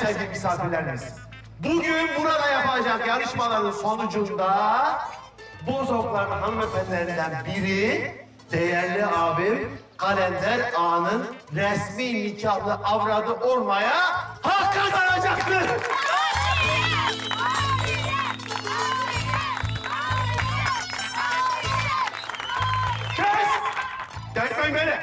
sevgili misafirlerimiz. Bugün burada yapacak yarışmaların sonucunda Bozokların hanımefendilerinden biri değerli abim Kalender Ağa'nın resmi nikahlı avradı olmaya hak kazanacaktır. Kes! Delirtmeyin beni.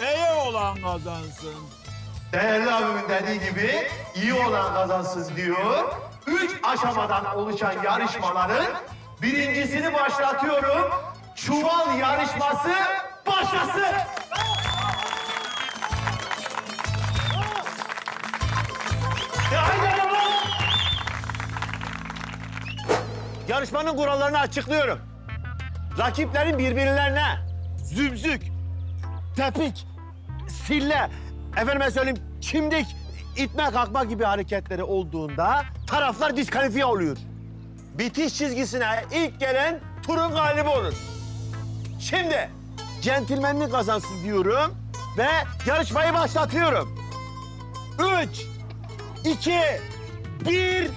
İyi olan kazansın. Değerli abimin dediği gibi iyi olan kazansın diyor. Üç aşamadan oluşan yarışmaların birincisini başlatıyorum. Çuval yarışması başlasın. Yarışmanın kurallarını açıklıyorum. Rakiplerin birbirlerine zümzük, tepik, sille, efendime söyleyeyim çimdik, itme kalkma gibi hareketleri olduğunda taraflar diskalifiye oluyor. Bitiş çizgisine ilk gelen turun galibi olur. Şimdi centilmenlik kazansın diyorum ve yarışmayı başlatıyorum. Üç, iki, bir...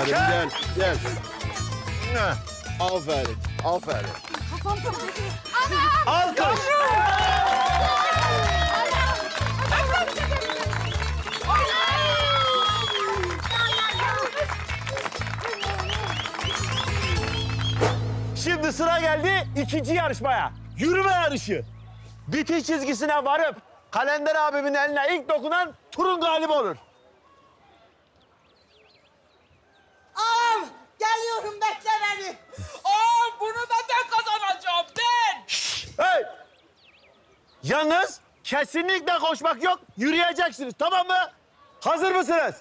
Möteber'im gel. Gel. Aferin, aferin. Alkış! Şimdi sıra geldi ikinci yarışmaya. Yürüme yarışı. Bitiş çizgisine varıp Kalender abimin eline ilk dokunan turun galibi olur. Ağam geliyorum bekle beni. Aa, bunu da ben kazanacağım ben. Hey! Yalnız kesinlikle koşmak yok, yürüyeceksiniz tamam mı? Hazır mısınız?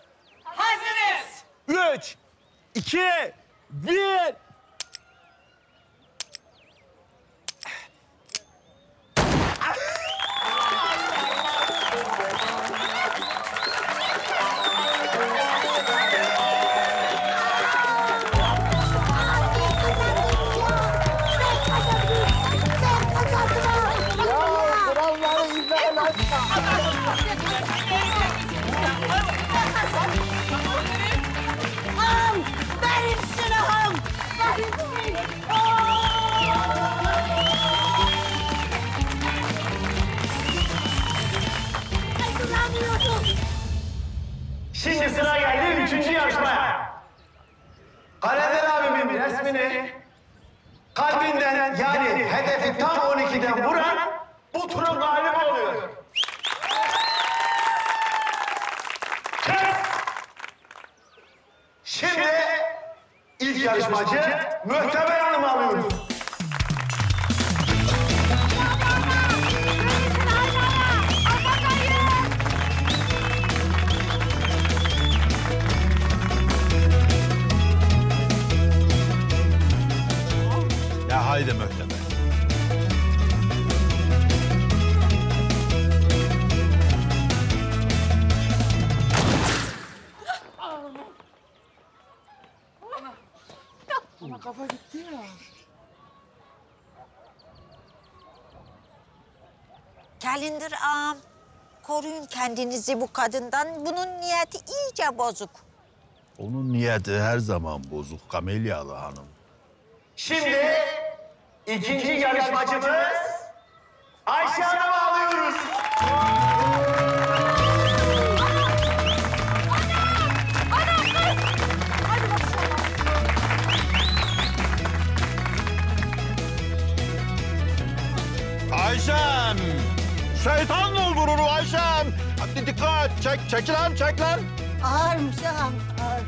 Hazırız. Üç, iki, bir. Es decir, todo Kalender ağam, koruyun kendinizi bu kadından. Bunun niyeti iyice bozuk. Onun niyeti her zaman bozuk Kamelyalı hanım. Şimdi ikinci yarışmacımız Ayşe Hanım'ı alıyoruz. Ayşem. Şeytan doldurur Ayşem. Hadi dikkat. Çek, çek lan, çek lan. Ağırmış ağam, ağır.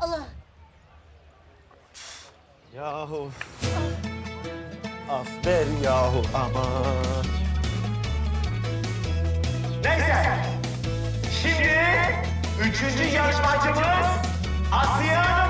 Allah. Yahu. Ah, Af ver yahu aman. Üçüncü yarışmacımız Asiye Hanım'ı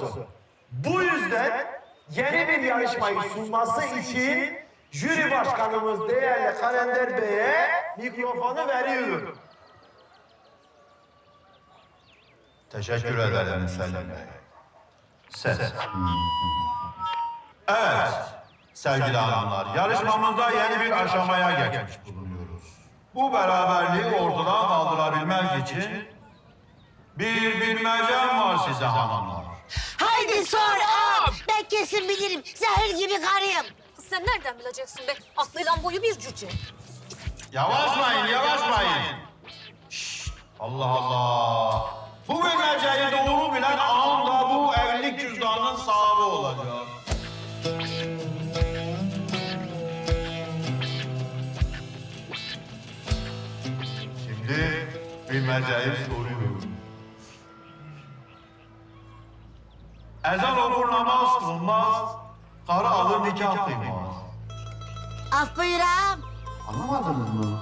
konusu. Bu yüzden yeni bir yarışmayı sunması için jüri başkanımız değerli Kalender Bey'e mikrofonu veriyorum. Teşekkür ederim Selim Bey. Ses. Evet, sevgili hanımlar, yarışmamızda yeni bir aşamaya geçmiş bulunuyoruz. Bu beraberliği ortadan kaldırabilmek için bir bilmecem var size hanımlar. Haydi sor ağam. Ben kesin bilirim. Zehir gibi karıyım. Sen nereden bileceksin be? Aklıyla boyu bir cüce. Yavaşmayın, yavaşmayın. Şşt, Allah Allah. Bu bilmeceyi doğru bilen ağam da bu evlilik cüzdanının sahibi olacak. Şimdi bilmeceyi soruyorum. Ezan okur namaz kılmaz, karı alır nikah kıymaz. Af buyur ağam. Anlamadınız mı?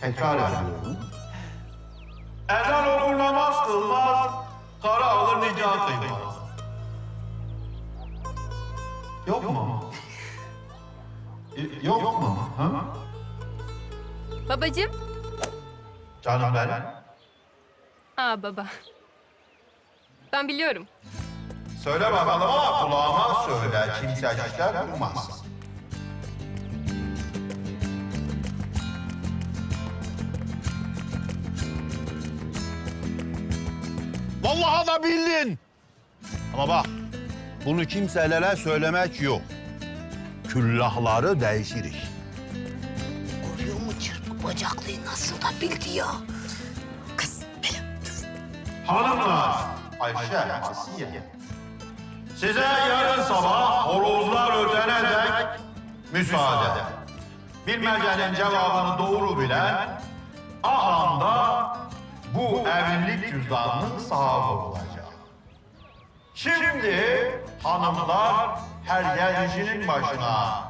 Tekrar ediyorum. Ezan okur namaz kılmaz, karı alır nikah kıymaz. Yok mu? Y- Yok mu? Ha? Babacığım. Canım benim. Aa baba. Ben biliyorum. Söyle bakalım ama kulağıma söyle. Kimsecikler duymaz. Vallahi da bildin. Ama bak, bunu kimselere söylemek yok. Küllahları değişiriz. Görüyor mu çırpık bacaklıyı nasıl da bildi ya. Kız dur. Hanımlar, Ayşe, Asiye. Size yarın sabah horozlar ötene dek müsaade. Bilmecenin cevabını doğru bilen ahanda bu evlilik cüzdanının sahibi olacak. Şimdi hanımlar her yer işinin başına.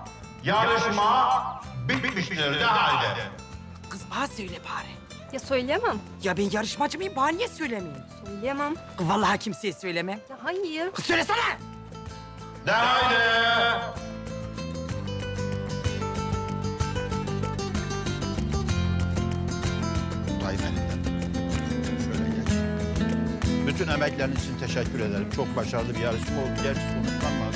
Yarışma bitmiştir de haydi. Kız bana söyle bari. Ya söyleyemem. Ya ben yarışmacı mıyım? Bana niye söylemeyeyim? Söyleyemem. Kız vallahi kimseye söylemem. Ya hayır. Kız söylesene. De haydi. Tutayım elinden. Şöyle geç. Bütün emekleriniz için teşekkür ederim. Çok başarılı bir yarışma oldu. Gerçi sonuçlanmadı